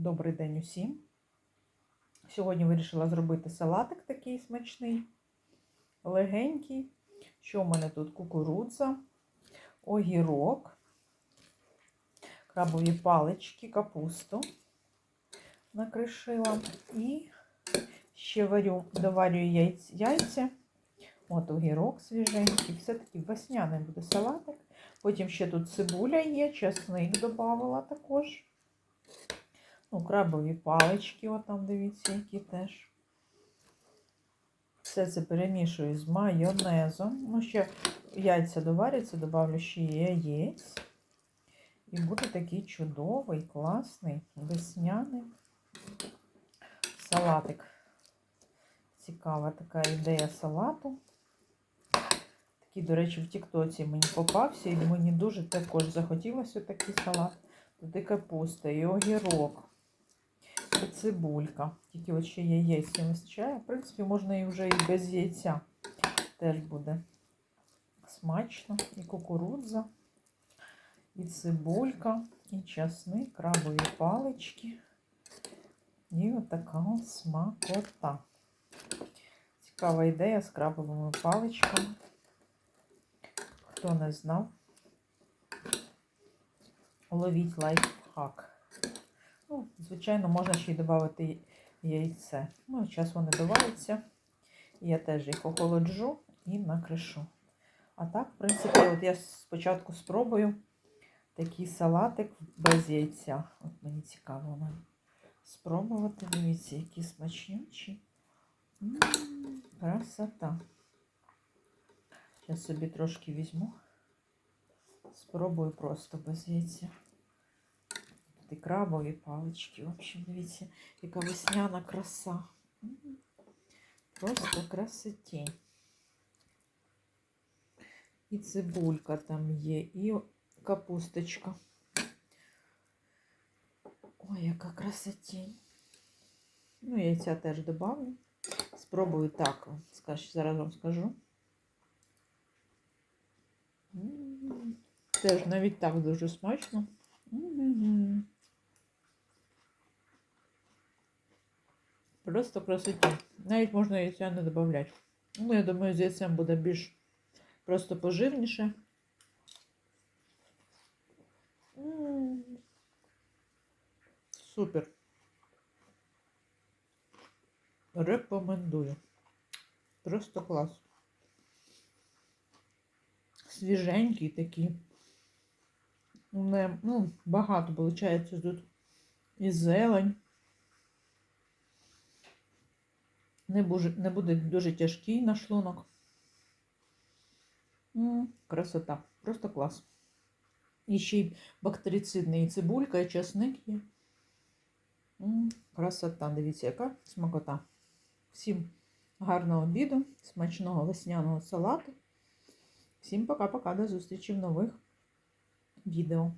Добрий день усім. Сьогодні вирішила зробити салатик такий смачний, легенький. Що в мене тут? Кукурудза, огірок, крабові палички, капусту накришила. І ще варю, доварюю яйця. От огірок свіженький. Все-таки весняний буде салатик. Потім ще тут цибуля є, чесник додавала також. Ну, крабові палички, от там дивіться, які теж. Все це перемішую з майонезом. Ну, ще яйця доваряться, додавлю ще яєць. І буде такий чудовий, класний, весняний салатик. Цікава така ідея салату. Такий, до речі, в Тіктоці мені попався, і мені дуже також захотілося такий салат. Тут і капуста, і огірок, цибулька. Тільки от ще яєць не вистачає. В принципі, можна і вже і без яйця. Теж буде смачно. І кукурудза, і цибулька, і часник, крабові палички. І отака от смакота. Цікава ідея з крабовими паличками. Хто не знав, ловіть лайфхак. Звичайно, можна ще й додати яйце. Ну, зараз вони доваряться. Я теж їх охолоджу і накришу. А так, в принципі, от я спочатку спробую такий салатик без яйця. От мені цікаво мене спробувати. Дивіться, які смачнючі. Красота. Зараз собі трошки візьму. Спробую просто без яйця. І крабові палички. В общем, дивіться, яка весняна краса. Просто красотень. І цибулька там є, і капусточка. Ой, яка красотень. Ну, яйця теж добавлю. Спробую так. Зараз вам скажу. Теж навіть так дуже смачно. Просто красота. Навіть можна яйця не додати. Ну, я думаю, з яйцем буде більш просто поживніше. Супер. Рекомендую. Просто клас свіженький такі. Не, ну, багато, виходить, тут і зелень. Не буде, дуже тяжкий на шлунок. Красота. Просто клас. І ще й бактерицидний і цибулька, і часник є. Красота, дивіться, яка смакота. Всім гарного обіду, смачного весняного салату. Всім пока-пока, до зустрічі в нових відео.